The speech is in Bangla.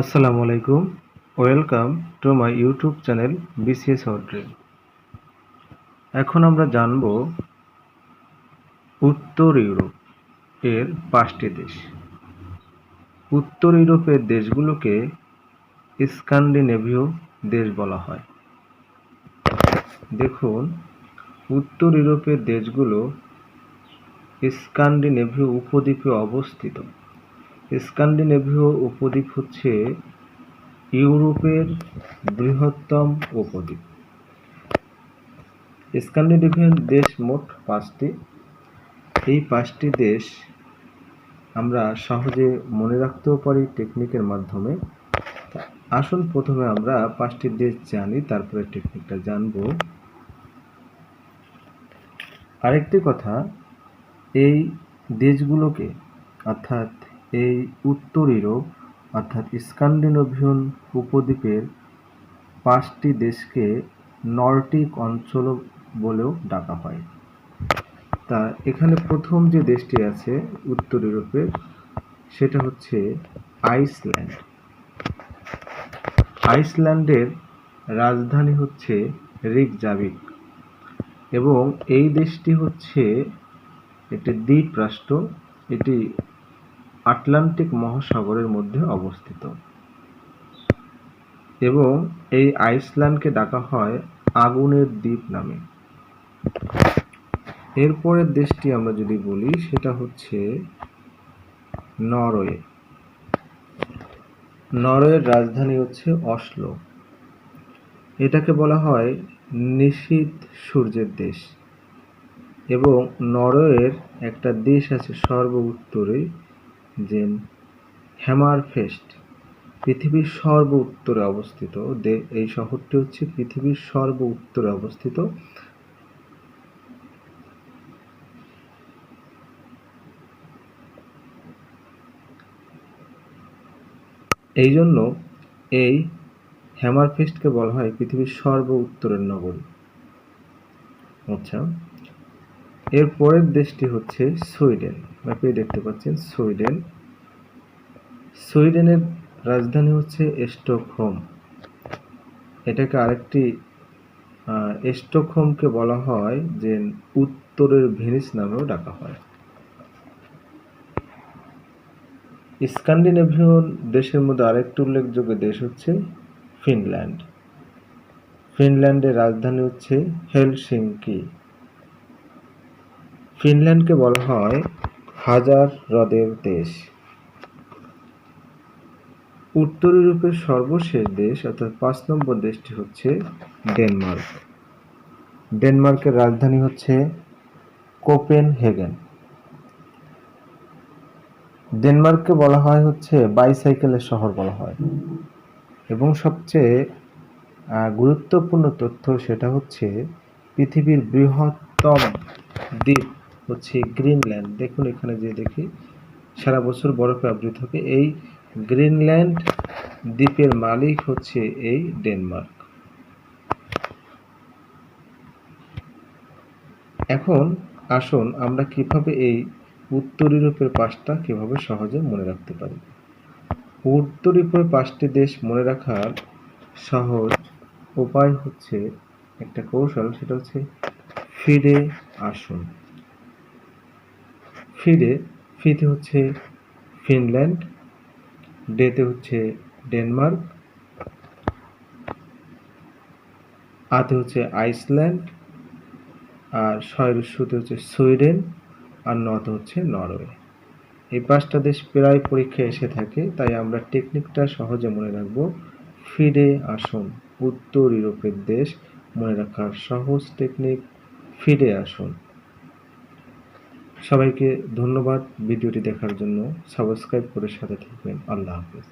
আসসালামু আলাইকুম। Welcome to my YouTube channel BCS অড্রিল এখন আমরা জানব উত্তর ইউরোপ এর পাঁচটি দেশ। উত্তর ইউরোপের দেশগুলোকে স্ক্যান্ডিনেভীয় দেশ বলা হয়। দেখুন, উত্তর ইউরোপের দেশগুলো স্ক্যান্ডিনেভীয় উপদ্বীপে অবস্থিত। স্ক্যান্ডিনেভীয় উপদ্বীপ হচ্ছে ইউরোপের বৃহত্তম উপদ্বীপ। স্ক্যান্ডিনেভিয়ান দেশ মোট পাঁচটি। এই পাঁচটি দেশ আমরা সহজে মনে রাখতেও পারি টেকনিকের মাধ্যমে। আসুন প্রথমে আমরা পাঁচটি দেশ জানি, তারপরে টেকনিকটা জানব। আরেকটি কথা, এই দেশগুলোকে, অর্থাৎ এই উত্তর ইউরোপ অর্থাৎ স্ক্যান্ডিনেভিয়ান উপদ্বীপের পাঁচটি দেশকে নর্টিক অঞ্চল বলেও ডাকা হয়। তা এখানে প্রথম যে দেশটি আছে উত্তর ইউরোপের সেটা হচ্ছে আইসল্যান্ড। আইসল্যান্ডের রাজধানী হচ্ছে রিকজাভিক এবং এই দেশটি হচ্ছে একটি দ্বীপ রাষ্ট্র এটি আটলান্টিক মহাসাগরের মধ্যে অবস্থিত। এবং এই আইসল্যান্ডকে ডাকা হয় আগুনের দ্বীপ নামে। এরপরের দেশটি আমরা যদি বলি, সেটা হচ্ছে নরওয়ে। নরওয়ের রাজধানী হচ্ছে অসলো। এটাকে বলা হয় নিশীত সূর্যের দেশ। এবং নরওয়ের একটা দেশ আছে সর্ব উত্তরে যে হ্যামারফেস্ট পৃথিবীর সর্ব উত্তরে অবস্থিত এই শহরটি হচ্ছে পৃথিবীর সর্ব উত্তরে অবস্থিত। এই জন্য এই হ্যামারফেস্টকে বলা হয় পৃথিবীর সর্ব উত্তরের নগরী। আচ্ছা এর পরের দেশটি হচ্ছে সুইডেন। ম্যাপে দেখতে পাচ্ছেন সুইডেন। সুইডেনের রাজধানী হচ্ছে স্টকহোম। এটাকে আরেকটি স্টকহোমকে বলা হয় যে উত্তরের ভেনিস নামেও ডাকা হয়। স্ক্যান্ডিনেভিয়ান দেশের মধ্যে আরেকটি উল্লেখযোগ্য দেশ হচ্ছে ফিনল্যান্ড। ফিনল্যান্ডের রাজধানী হচ্ছে হেলসিঙ্কি। ফিনল্যান্ডকে বলা হয় হাজার হ্রদের দেশ। উত্তর ইউরোপের সর্বশেষ দেশ, অর্থাৎ পাঁচ নম্বর দেশটি হচ্ছে ডেনমার্ক। ডেনমার্কের রাজধানী হচ্ছে কোপেন হেগেন ডেনমার্ককে বলা হয় হচ্ছে বাইসাইকেলের শহর বলা হয়। এবং সবচেয়ে গুরুত্বপূর্ণ তথ্য সেটা হচ্ছে পৃথিবীর বৃহত্তম দ্বীপ হচ্ছে গ্রিনল্যান্ড দেখুন এখানে যে দেখি, সারা বছর বরফে আবৃত থাকে। এই গ্রিনল্যান্ড দ্বীপের মালিক হচ্ছে এই ডেনমার্ক। এখন আসুন আমরা কীভাবে এই উত্তর ইউরোপের পাঁচটা কীভাবে সহজে মনে রাখতে পারি? উত্তর ইউরোপের পাঁচটি দেশ মনে রাখার সহজ উপায় হচ্ছে একটা কৌশল, সেটা হচ্ছে ফিরে আসুন। ফিরে, ফিতে হচ্ছে ফিনল্যান্ড, ডেতে হচ্ছে ডেনমার্ক, আতে হচ্ছে আইসল্যান্ড, আর শয়রস্যুতে হচ্ছে সুইডেন, আর নতে হচ্ছে নরওয়ে। এই পাঁচটা দেশ প্রায় পরীক্ষায় এসে থাকে, তাই আমরা টেকনিকটা সহজে মনে রাখব। ফিরে আসুন, উত্তর ইউরোপের দেশ, মনে রাখার সহজ টেকনিক, ফিরে আসুন। সবাইকে ধন্যবাদ। ভিডিওটি দেখার জন্য সাবস্ক্রাইব করে সাথে থাকবেন। আল্লাহ হাফিজ।